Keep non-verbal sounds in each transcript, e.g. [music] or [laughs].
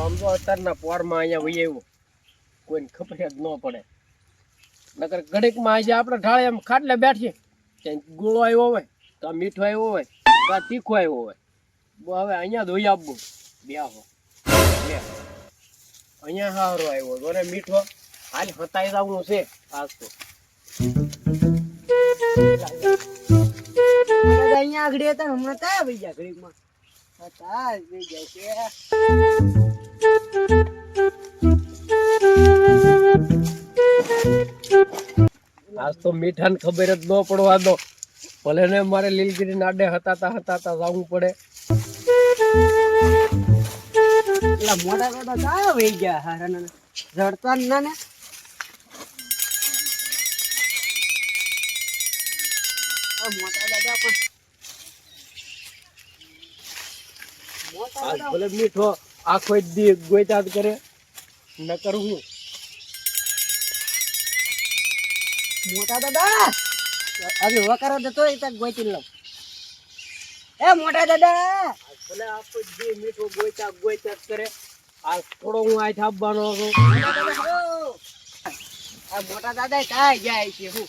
તો અત્યારના પોરમાં અહીંયા વહી આવ્યો. કોઈને ખબર જ ન પડે. નકર ઘડીકમાં આજે આપણે ઢાળે એમ ખાટલે બેઠીએ. ત્યાં ગોળો આવ્યો હોય, કાં મીઠો આવ્યો હોય, કાં તીખો આવ્યો હોય. બો હવે અહીંયા ધોઈ આપવું બ્યાહો હો અહીંયા હારો આવ્યો. જોને મીઠો. હાલ હતાઈ જવાનું છે. આજ તો. અહીંયા આગળ હતા હમણાં કયા ભાઈ ગયા ઘડીકમાં? હતા ભાઈ ગયા છે. આજ તો મીઠાને ખબર જ ન પડવા દો. ભલે ને મારે લીલગીરી નાડે હતાતા હતાતા જવું પડે. પેલા મોટા મોટા વઈ ગયા હારા ના ના ને મોટા દાદા પણ મોટા ભલે મીઠો આખો દી ગોઈતા કરે. ન કરવું મોટા દાદા! હવે વકારો દેતો એ તક ગોઈતી લઉં. એ મોટા દાદા! ભલે આખો દી મીઠો ગોઈતા ગોઈતા કરે. આ થોડો હું આ થાબવાનો હો. આ મોટા દાદા કાય જાય છે હું.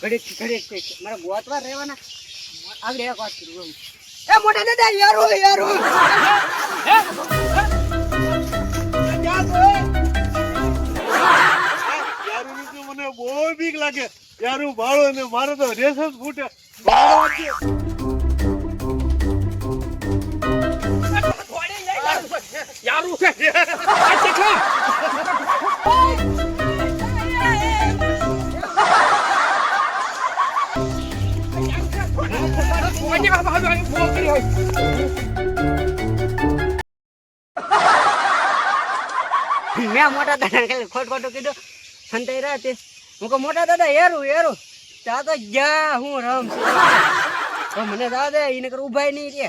ઘડીક ઘડીક છે મારા ગોતવા રહેવાના. આગળ એક વાત કરું. એ મોટા દાદા, યારો યારો મને બહુ બીક લાગે યારું ભાળો ને મારે તો રેસ જ ફૂટે મેં મોટા દાદા ખાલી ખોટ ખોટું કીધું. સંતાઈ રહ્યા તે. હું કહું મોટા દાદા હેરું હેરું. ત્યાં તો જા હું રમ તો મને દાદા એને કર ઉભાઈ નહીં રે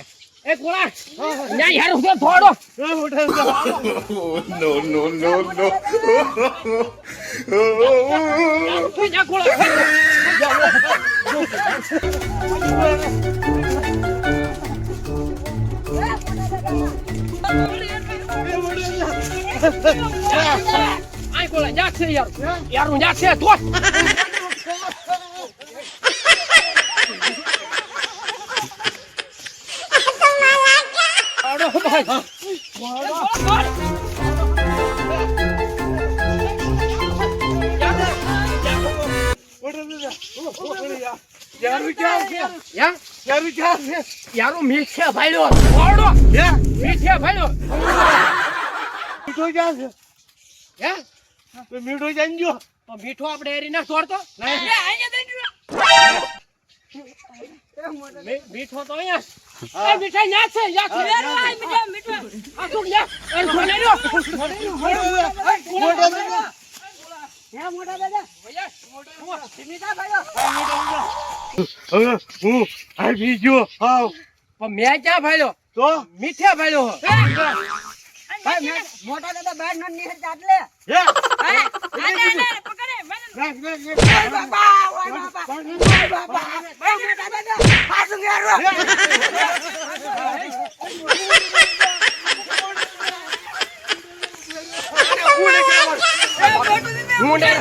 એ કોળા યારું થોડો. આય કોળા ન્યા છે યાર યારું ન્યા છે તો આડો ભાઈ મોટા દાદા. યા- યારું ક્યાં છે? યારું. યારું મીઠે થોડો હે? મીઠે ભાઈડો. મીઠો ક્યાં છે? હે. તો મીઠો જાણજો તો મીઠો આપણે એરી ના છોડતો? મીઠો તો અહીંયા મીઠાઈ છે. આ તું ન્યા એ છોડે લ્યો. મોટા દાદા. હે મોટા દાદા મીઠા ભાઈઓ. હવે હું આવી ગયો હાવ પણ મેં ક્યાં ભાઈડો તો? મીઠે ભાઈડો ભાઈ મોટા દાદા બહાર નો નિહર ચાટલે હે. ઓય મોટા દાદા પાછું ઘેરો હું ને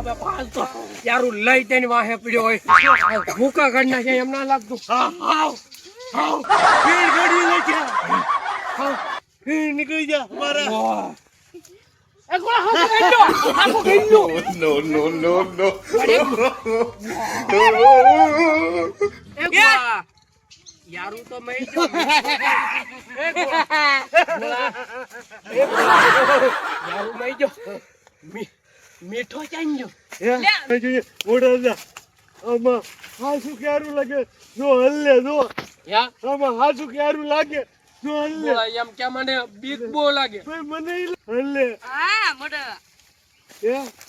હવે પાલતો યારું લઈ તેની વાહે પડ્યો હોય આ ભૂકા કાઢી નાખે એમ ના લાગતું હા હાવ હાવ ફીણ ઘડી લઈ ગયા હાવ ફીણ નીકળી જા મારા. No, no, no, no. યારું તો. [laughs] યારું મીઠો ચાંજો જોઈએ મોટા આમાં હાસુ ક્યારું લાગે? જો હલ્લે જો. યા? આમાં હાસુ ક્યારું લાગે? એમ કે મને બીક બહુ લાગે. મને ઈ હલ્લે હા મોટા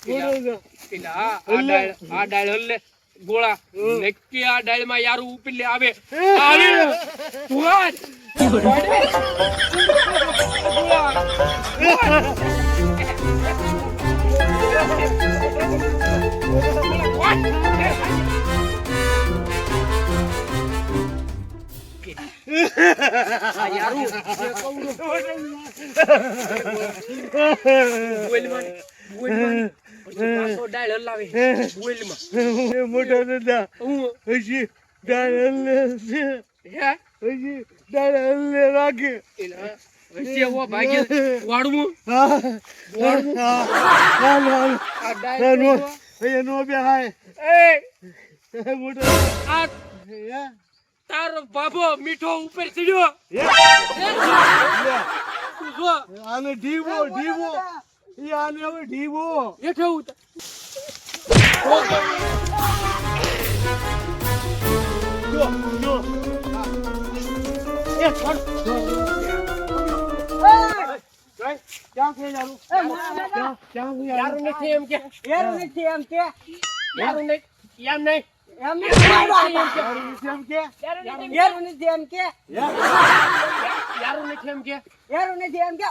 દાદા એટલે આ ડાળ આ ડાળ હલ્લે ગોળા. નક્કી આ ડાળમાં યાર ઉપલે આવે. આવે. તું આજ મોટા દાદા હું, હજી હલ્લે છે હે? હજી હલ્લે રાખે મોટા આ હે? તારો બાબો મીઠો ઉપર ચડ્યો. હે? તું જો. આને ઢીવો ઢીવો ઈ આને હવે ઢીવો હેઠે ઉતર. જો જો. એ ક્યાં યારું મોટા દાદા ક્યાં નથી એમ કે. યારું નથી એમ કે. યારું નહીં એમ નહીં. યારું નથી એમ કે?